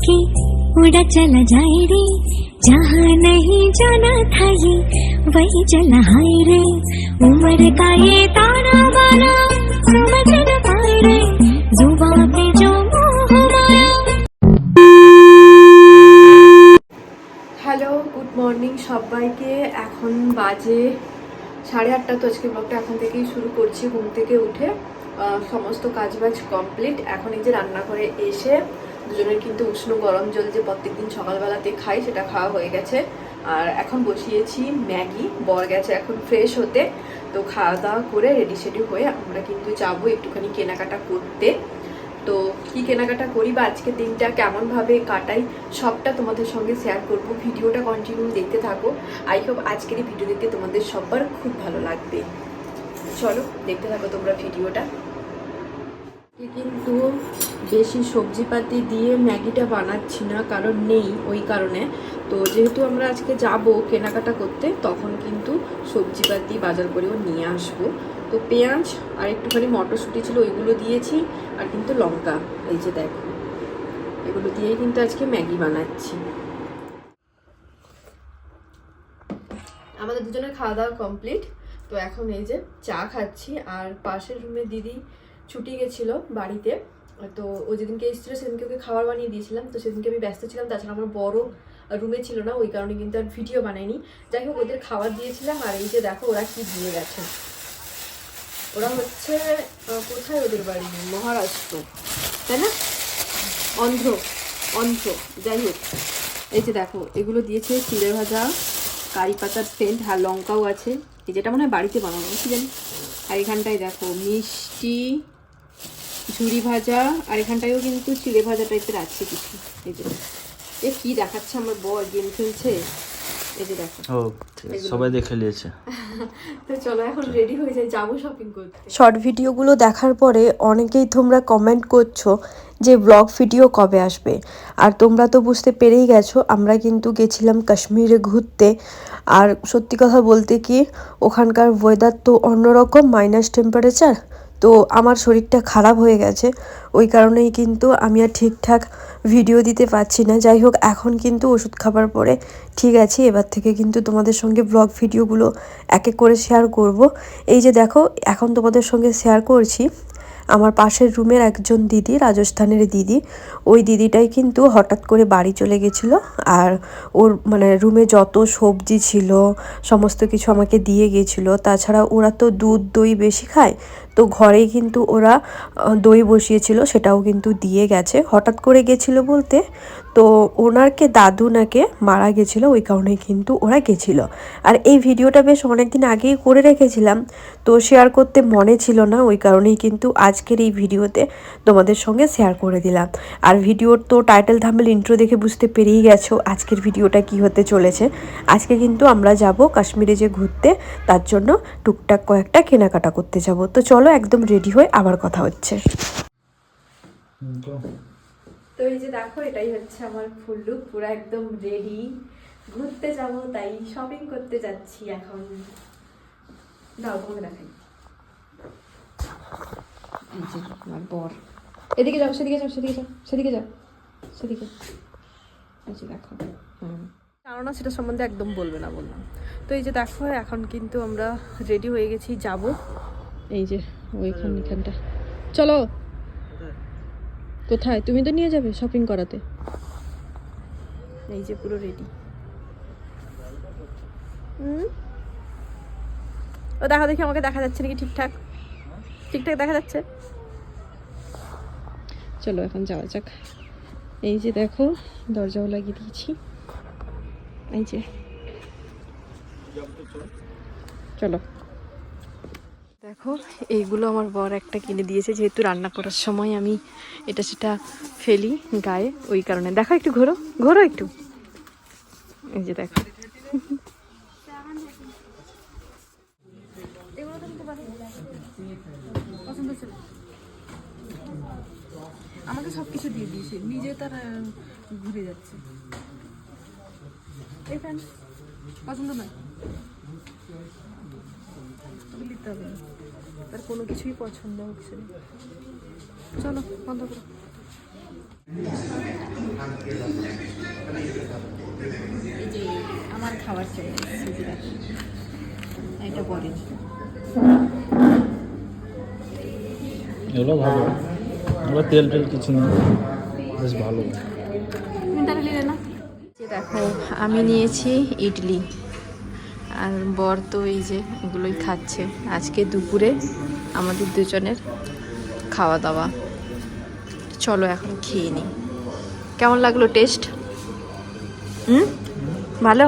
लेके उड़ा चला जाए रे जहाँ नहीं जाना था ये वही चला हाय रे उम्र का ये ताना बाना समझ न पाए रे जुबा पे जो मोह माया হ্যালো গুড মর্নিং সবাইকে এখন বাজে সাড়ে আটটা তো আজকে ব্লগটা এখন থেকেই শুরু করছি ঘুম থেকে উঠে আহ, সমস্ত কাজবাজ কমপ্লিট এখন এই যে রান্নাঘরে এসে দুজনের কিন্তু উষ্ণ গরম জল যে প্রত্যেকদিন সকালবেলাতে খাই, সেটা খাওয়া হয়ে গেছে। আর এখন বসিয়েছি ম্যাগি, বর গেছে এখন ফ্রেশ হতে। তো খাওয়া দাওয়া করে রেডি সেডি হয়ে আমরা কিন্তু যাব একটুখানি কেনাকাটা করতে। তো কি কেনাকাটা করি বা আজকের দিনটা কেমনভাবে কাটাই, সবটা তোমাদের সঙ্গে শেয়ার করব। ভিডিওটা কন্টিনিউ দেখতে থাকো। আই হোপ আজকের এই ভিডিও দেখতে তোমাদের সবার খুব ভালো লাগবে। চলো, দেখতে থাকো তোমরা ভিডিওটা। কিন্তু বেশি সবজিপাতি দিয়ে ম্যাগিটা বানাচ্ছি না, কারণ নেই ওই কারণে। তো যেহেতু আমরা আজকে যাব কেনাকাটা করতে, তখন কিন্তু সবজিপাতি বাজার করেও নিয়ে আসব। তো পেঁয়াজ আর একটুখানি মটরশুঁটি ছিল, ওইগুলো দিয়েছি, আর কিন্তু লঙ্কা, এই যে দেখো। এগুলো দিয়েই কিন্তু আজকে ম্যাগি বানাচ্ছি। আমাদের দুজনের খাওয়া দাওয়া কমপ্লিট। তো এখন এই যে চা খাচ্ছি, আর পাশের রুমে দিদি ছুটি গেছিল বাড়িতে, তো ও যেদিনকে এসেছিল সেদিনকে ওকে খাবার বানিয়ে দিয়েছিলাম, তো সেদিনকে আমি ব্যস্ত ছিলাম, তাছাড়া আমার বড় রুমে ছিল না, ওই কারণে কিন্তু আর ভিডিও বানাইনি। যাই হোক, ওদের খাবার দিয়েছিলাম, আর এই যে দেখো, ওরা কি দিয়ে গেছে। ওরা হচ্ছে কোথায় ওদের বাড়ি? মহারাষ্ট্র, তাই না? অন্ধ্র অন্ধ্র, যাই হোক। এই যে দেখো, এগুলো দিয়েছে চিড়ে ভাজা, কারি পাতার সেন্ট আর লঙ্কাও আছে। যেটা মনে হয় বাড়িতে বানানো কি জানি? আর এখানটায় দেখো, মিষ্টি ঝুড়ি ভাজা আর এখানটায়ও কিন্তু চিড়ে ভাজা টাইপের আছে কিছু। এই যে এ কি দেখাচ্ছে আমার বর গেম খেলছে? এই যে দেখো। ও ঠিক আছে, সবাই দেখে নিয়েছে। তো চলো এখন রেডি হয়ে যাই যাব শপিং করতে। শর্ট ভিডিওগুলো দেখার পরে অনেকেই তোমরা কমেন্ট করছ যে ব্লগ ভিডিও কবে আসবে। আর তোমরা তো বুঝতে পেরেই গেছো আমরা কিন্তু গেছিলাম কাশ্মীরে ঘুরতে। আর সত্যি কথা বলতে কি ওখানকার ওয়েদার তো অন্যরকম মাইনাস টেম্পারেচার তো আমার শরীরটা খারাপ হয়ে গেছে। ওই কারণেই কিন্তু আমি আর ঠিকঠাক ভিডিও দিতে পারছি না। যাই হোক, এখন কিন্তু ওষুধ খাবার পরে ঠিক আছে। এবার থেকে কিন্তু তোমাদের সঙ্গে ব্লগ ভিডিওগুলো এক এক করে শেয়ার করব। এই যে দেখো, এখন তোমাদের সঙ্গে শেয়ার করছি। আমার পাশের রুমের একজন দিদি, রাজস্থানের দিদি। ওই দিদিটাই কিন্তু হঠাৎ করে বাড়ি চলে গেছিল। আর ওর মানে রুমে যত সবজি ছিল, সমস্ত কিছু আমাকে দিয়ে গেছিল। তাছাড়া ওরা তো দুধ, দই বেশি খায়। তো ঘরেই কিন্তু ওরা দই বসিয়েছিল, সেটাও কিন্তু দিয়ে গেছে। হঠাৎ করে গেছিল বলতে, তো ওনারকে, দাদু নাকে মারা গেছিল, ওই কারণেই কিন্তু ওরা গেছিল। আর এই ভিডিওটা বেশ অনেকদিন আগেই করে রেখেছিলাম, তো শেয়ার করতে মনে ছিল না, ওই কারণেই কিন্তু আজকের এই ভিডিওতে তোমাদের সঙ্গে শেয়ার করে দিলাম। আর ভিডিওর তো টাইটেল থাম্বেল ইন্ট্রো দেখে বুঝতে পেরেই গেছো আজকের ভিডিওটা কি হতে চলেছে। আজকে কিন্তু আমরা যাব কাশ্মীরে যে ঘুরতে, তার জন্য টুকটাক কয়েকটা কেনাকাটা করতে যাব। তো চলো একদম রেডি হয়ে আবার কথা হচ্ছে। তো এই যে দেখো এটাই হচ্ছে আমার ফুল লুক পুরো একদম রেডি ঘুরতে যাব তাই শপিং করতে যাচ্ছি এখন। দাও তোমাকে দেখাই। এই যে আমার বর। এদিকে যাও সেদিকে যাও সেদিকে যাও সেদিকে যাও সেদিকে। এই যে দেখো। না সেটা সম্বন্ধে একদম বলবে না বললাম। তো এই যে দেখো এখন কিন্তু আমরা রেডি হয়ে গেছি যাব। এই যে ওইখান এখানটা চলো। কোথায়? তুমি তো নিয়ে যাবে শপিং করাতে। এই যে পুরো রেডি ও দেখা, দেখি আমাকে দেখা যাচ্ছে নাকি ঠিকঠাক। ঠিকঠাক দেখা যাচ্ছে? চলো, এখন যাওয়া যাক। এই যে দেখো, দরজাও লাগিয়ে দিয়েছি। এই যে। চলো। দেখো, এইগুলো আমার বর একটা কিনে দিয়েছে, যেহেতু রান্না করার সময় আমি এটা সেটা ফেলি গায়ে, ওই কারণে। দেখো একটু ঘোরো ঘোরো একটু। এই যে দেখো। আমাকে সব কিছু দিয়ে দিয়েছে, নিজে তার ঘুরে যাচ্ছে। এই ফ্যান পছন্দ নয়? তোকে নিতে হবে। না। তার কোনো কিছুই পছন্দ হচ্ছে না। চলো বন্ধ করো। আমার খাবার চলে। এটা বরের এগুলো ভালো। এগুলো তেল টেল কিছু নেই। বেশ ভালো। না? দেখো আমি নিয়েছি ইডলি। আর বর তো এই যে এগুলোই খাচ্ছে। আজকে দুপুরে আমাদের দুজনের খাওয়া দাওয়া চলো এখন খেয়ে নিই কেমন লাগল টেস্ট? হুম? ভালো?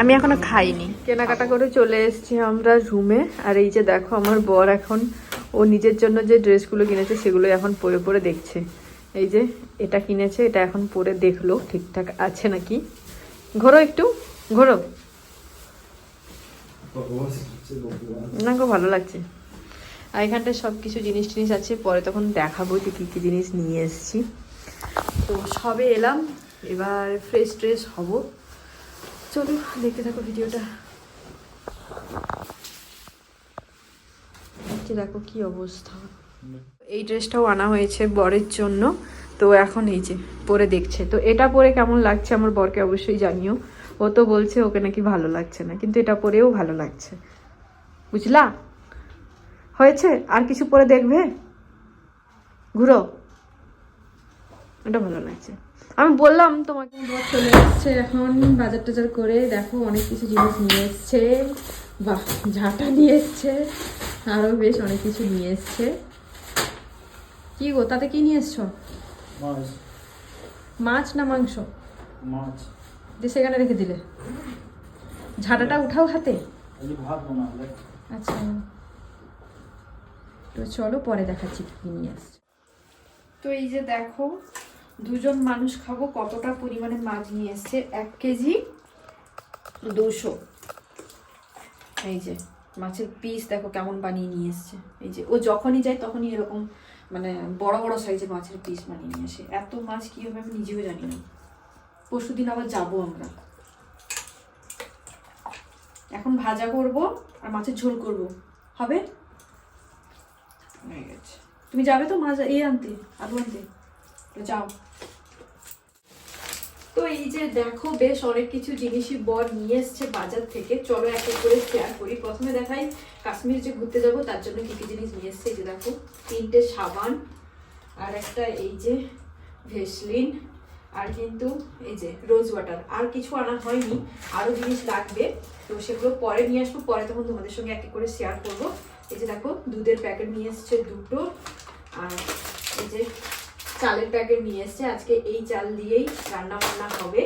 আমি এখনও খাইনি। কেনাকাটা করে চলে এসেছি আমরা রুমে আর এই যে দেখো আমার বর এখন, ও নিজের জন্য যে ড্রেসগুলো কিনেছে সেগুলো এখন পরে পরে দেখছে। এই যে এটা কিনেছে, এটা এখন পরে দেখল, ঠিকঠাক আছে নাকি? ঘোরো একটু, ঘোরো। না গো, ভালো লাগছে। আর এখানটায় সব কিছু জিনিস টিনিস আছে, পরে তখন দেখাবো যে কী কী জিনিস নিয়ে এসেছি। তো সবে এলাম, এবার ফ্রেশ ট্রেশ হব। চলো দেখতে থাকো ভিডিওটা। দেখো কি অবস্থা। এই ড্রেসটাও আনা হয়েছে বরের জন্য। তো এখন এই যে, পরে দেখছে। তো এটা পরে কেমন লাগছে আমার বরকে অবশ্যই জানিও। ও তো বলছে ওকে নাকি ভালো লাগছে না, কিন্তু এটা পরেও ভালো লাগছে। বুঝলা? হয়েছে? আর কিছু পরে দেখবে? ঘুরো। এটা ভালো লাগছে। আমি বললাম তোমাকে বর চলে এসছে এখন বাজার টাজার করে। দেখো অনেক কিছু জিনিস নিয়ে এসছে। বাহ, ঝাঁটা নিয়ে এসছে। আরও বেশ অনেক কিছু নিয়ে এসছে। কি গো, তাতে কী নিয়ে এসছো? মাছ। মাছ না মাংস? মাছ। যে সেখানে রেখে দিলে। ঝাঁটাটা উঠাও হাতে? আচ্ছা। তো চলো পরে দেখাচ্ছি কি নিয়ে আসছে। তো এই যে দেখো দুজন মানুষ খাব কতটা পরিমাণে মাছ নিয়ে এসছে? এক কেজি দুশো। এই যে মাছের পিস দেখো কেমন বানিয়ে নিয়ে এসছে। এই যে ও যখনই যায় তখনই এরকম মানে বড় বড় সাইজের মাছের পিস বানিয়ে নিয়ে আসে। এত মাছ কী হবে আমি নিজেও জানি না। পরশু দিন আবার যাব আমরা। এখন ভাজা করব আর মাছের ঝোল করব। হবে? তুমি যাবে তো মাছ এই আনতে, আলু আনতে? যাও। তো এই যে দেখো, বেশ অনেক কিছু জিনিসই বর নিয়ে এসছে বাজার থেকে। চলো এক এক করে শেয়ার করি। প্রথমে দেখাই, কাশ্মীর যে ঘুরতে যাব, তার জন্য কি কি জিনিস নিয়ে এসছে? যে দেখো, তিনটে সাবান আর একটা এই যে ভেসলিন আর কিন্তু এই যে রোজ ওয়াটার আর কিছু আনা হয়নি, আরও জিনিস লাগবে। তো সেগুলো পরে নিয়ে আসব, পরে তখন তোমাদের সঙ্গে এক এক করে শেয়ার করব। এই যে দেখো, দুধের প্যাকেট নিয়ে এসছে দুটো। আর এই যে চালের প্যাকেট নিয়ে এসছে। আজকে এই চাল দিয়েই রান্না বান্না হবে।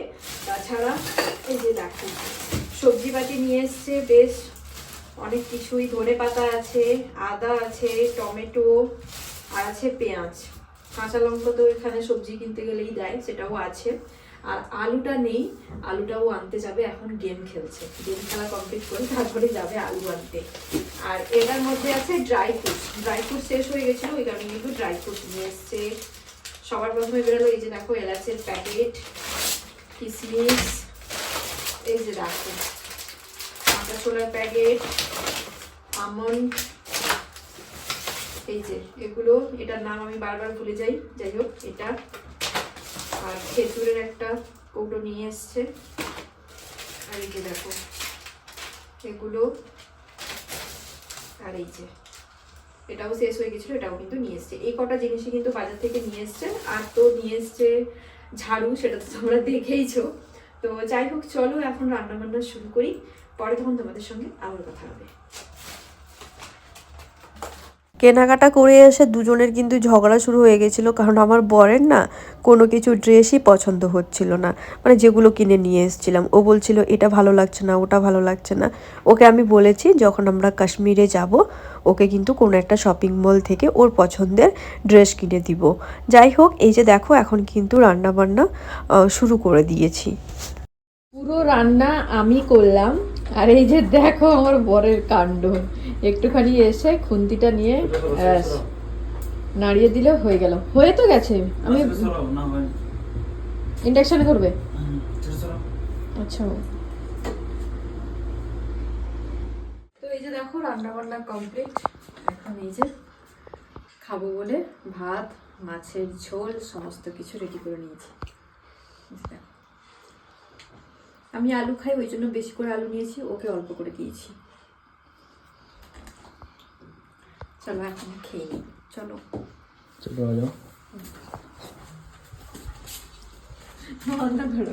তাছাড়া এই যে দেখো সবজি পাতি নিয়ে এসছে বেশ অনেক কিছুই। ধনে পাতা আছে, আদা আছে, টমেটো, আর আছে পেঁয়াজ। কাঁচা লঙ্কা তো এখানে সবজি কিনতে গেলেই দেয়, সেটাও আছে। আর আলুটা নেই, আলুটাও আনতে যাবে, এখন গেম খেলছে। গেম খেলা কমপ্লিট করে তারপরে যাবে আলু আনতে। আর এটার মধ্যে আছে ড্রাই ফ্রুটস ড্রাই ফ্রুট শেষ হয়ে গেছিল, ওই কারণে কিন্তু ড্রাই ফ্রুট নিয়ে এসছে। সবার প্রথমে বেরোলো, এই যে দেখো, এলাচের প্যাকেট কিসমিস, এই যে দেখো কাঁচা ছোলার প্যাকেট আমন্ড এই যে এগুলো, এটার নাম আমি বারবার ভুলে যাই যাই হোক, এটা। আর খেজুরের একটা কৌটো নিয়ে এসছে। আর এই যে দেখো, এগুলো, আর এই যে এটাও শেষ হয়ে গেছিল, এটাও কিন্তু নিয়ে এসছে। এই কটা জিনিসই কিন্তু বাজার থেকে নিয়ে এসছে, আর তো নিয়ে এসছে ঝাড়ু, সেটা তো তোমরা দেখেইছো। তো যাই হোক, চলো এখন রান্না বান্না শুরু করি, পরে তখন তোমাদের সঙ্গে আবার কথা হবে। কেনাকাটা করে এসে দুজনের কিন্তু ঝগড়া শুরু হয়ে গেছিল, কারণ আমার বরের না কোনো কিছু ড্রেসই পছন্দ হচ্ছিল না। মানে যেগুলো কিনে নিয়ে এসেছিলাম। ও বলছিল, এটা ভালো লাগছে না, ওটা ভালো লাগছে না। ওকে আমি বলেছি, যখন আমরা কাশ্মীরে যাব, ওকে কিন্তু কোনো একটা শপিং মল থেকে ওর পছন্দের ড্রেস কিনে দিব। যাই হোক, এই যে দেখো, এখন কিন্তু রান্না বান্না শুরু করে দিয়েছি। পুরো রান্না আমি করলাম। আর এই যে দেখো আমার বরের কাণ্ড। একটুখানি এসে খুন্তিটা নিয়ে নাড়িয়ে দিলে হয়ে গেল। হয়ে তো গেছে। আমি না হয়। ইন্ডাকশনে করবে আচ্ছা। তো এই যে দেখো রান্না বান্না কমপ্লিট এখন এই যে খাব বলে ভাত মাছের ঝোল সমস্ত কিছু রেডি করে নিয়েছি। আমি আলু খাই ওই জন্য বেশি করে আলু নিয়েছি ওকে অল্প করে দিয়েছি। ચલો આપણે ખીએ ચલો ચલો આજો અંદર ઘડો